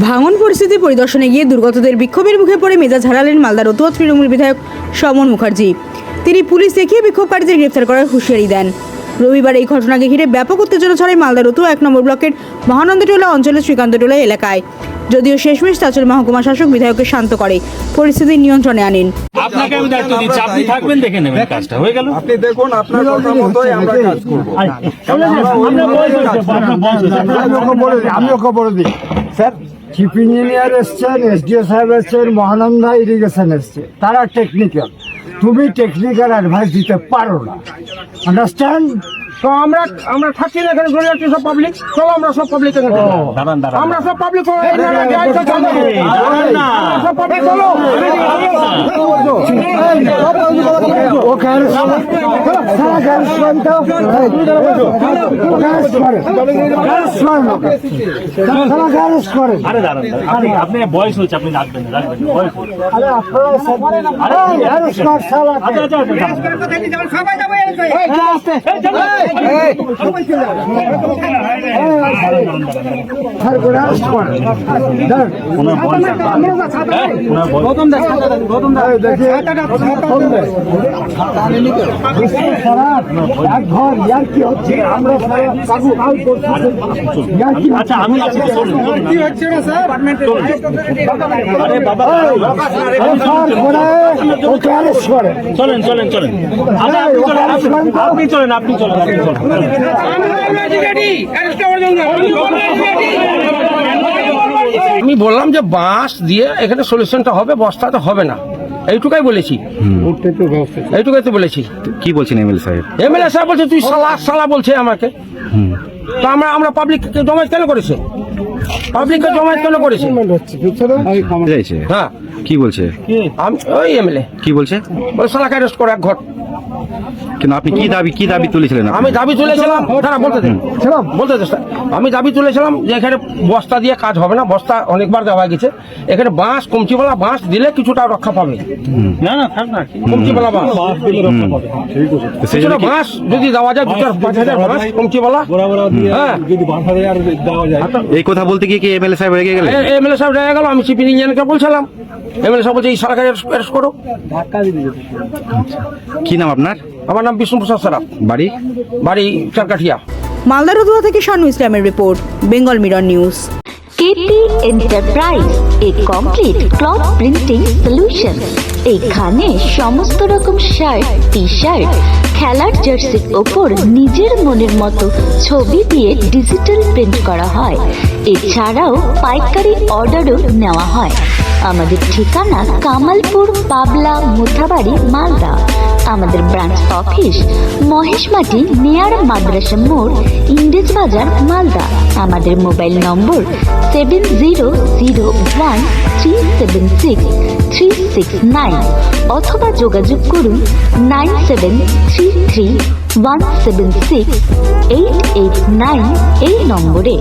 ভাঙন পরিস্থিতি পরিদর্শনে গিয়ে দুর্গতদের বিক্ষোভের মুখে পড়ে মেজাজ হারালেন মালদা রতুয়া তৃণমূল বিধায়ক সমন মুখার্জি তিনি পুলিশ দেখিয়ে বিক্ষোভকারীদের গ্রেফতার করার হুঁশিয়ারি দেন রবিবার এই ঘটনাকে ঘিরে ব্যাপক উত্তেজনা ছড়ায় মালদা রতুয়া এক নম্বর ব্লকের মহানন্দটোলা অঞ্চলের শ্রীকান্তটোলা এলাকায় যদিও শেষমেশ তাচল মহকুমা শাসক বিধায়ককে শান্ত করে পরিস্থিতি নিয়ন্ত্রণে আনেন আপনাকে আমি দায়িত্ব দিচ্ছি আপনি থাকবেন দেখে নেবেন কাজটা হয়ে গেল আপনি দেখুন আপনার কথা মতোই আমরা কাজ করব আমরা বলে দিই আমি ওকে বলে দিই স্যার চিফ ইঞ্জিনিয়ার এসছেন এসডিও সাহেব এসছেন, মহানন্দা ইরিগেশন এসছে। তারা টেকনিক্যাল তুমি টেকনিক্যাল অ্যাডভাইস দিতে পারো না। আন্ডারস্ট্যান্ড তো আমরা আমরা থাকি না এখানে ঘুরে যাচ্ছি সব পাবলিক চলো আমরা সব পাবলিক এখানে আমরা সব পাবলিক সব। আপনি বয়স হয়েছে আপনি রাখবেন রাখবেন বয়স সব- আচ্ছা আচ্ছা আচ্ছা কি হচ্ছে? চলুন চলুন। চলেন চলেন আপনি চলেন আপনি চলেন আপনি চলেন আমি বললাম যে বাঁশ দিয়ে এখানে সলিউশনটা হবে বস্তাতে হবে না। এইটুকাই বলেছি। এইটুকাই তো বলেছি। কি বলছেন এমএল সাহেব? এমএলএ সাহেব বলছে তুই সালা সালা বলছে আমাকে। তো আমরা আমরা পাবলিককে জমায়েত কেন করেছে? পাবলিককে জমায়েত কেন করেছে? হ্যাঁ। কি বলছে? আমি ওই এমএলএ কি বলছে? বলে সালাকে অ্যারেস্ট করে এক ঘর। কিন্তু আপনি কি দাবি কি দাবি তুলেছিলেন আমি দাবি তুলেছিলাম দাঁড়া বলতে দে বলতে আমি দাবি তুলেছিলাম যে এখানে বস্তা দিয়ে কাজ হবে না বস্তা অনেকবার দেওয়া গেছে। এখানে বাঁশ কমচিওয়ালা বাঁশ দিলে কিছুটা রক্ষা পাবে। না না থাক না কমচিওয়ালা বাঁশ। সেই কিছুটা জন্য বাঁশ যদি দেওয়া যায় দু চার পাঁচ হাজার বাঁশ কমচিওয়ালা হ্যাঁ। এই কথা বলতে গিয়ে কি এমএলএ সাহেব রেগে গেলেন? এমএলএ সাহেব রেগে গেল আমি চিফ ইঞ্জিনিয়ারকে বলছিলাম। এমএলএ সাহেব বলছে এই সরকার অ্যারেস্ট করো। কি নাম আপনার? আমার নাম বিষ্ণু প্রসাদ সারাফ বাড়ি? বাড়ি চারকাঠিয়া। মালদা রতুয়া থেকে শানু ইসলামের report Bengal mirror news. KT enterprise এ কমপ্লিট ক্লথ প্রিন্টিং সলিউশন এখানে সমস্ত রকম শার্ট টি শার্ট খেলার জার্সির ওপর নিজের মনের মতো ছবি দিয়ে ডিজিটাল প্রিন্ট করা হয়। এছাড়াও পাইকারি অর্ডারও নেওয়া হয়। আমাদের ঠিকানা কামালপুর পাবলা মুথাবাড়ি মালদা। আমাদের ব্রাঞ্চ অফিস মহেশমাটি নিয়ার মাদ্রাসা মোড়, ইংরেজ বাজার, মালদা। আমাদের mobile number seven zero zero one three seven six three six nine অথবা যোগাযোগ করুন nine seven three three one seven six eight eight nine এই নম্বরে।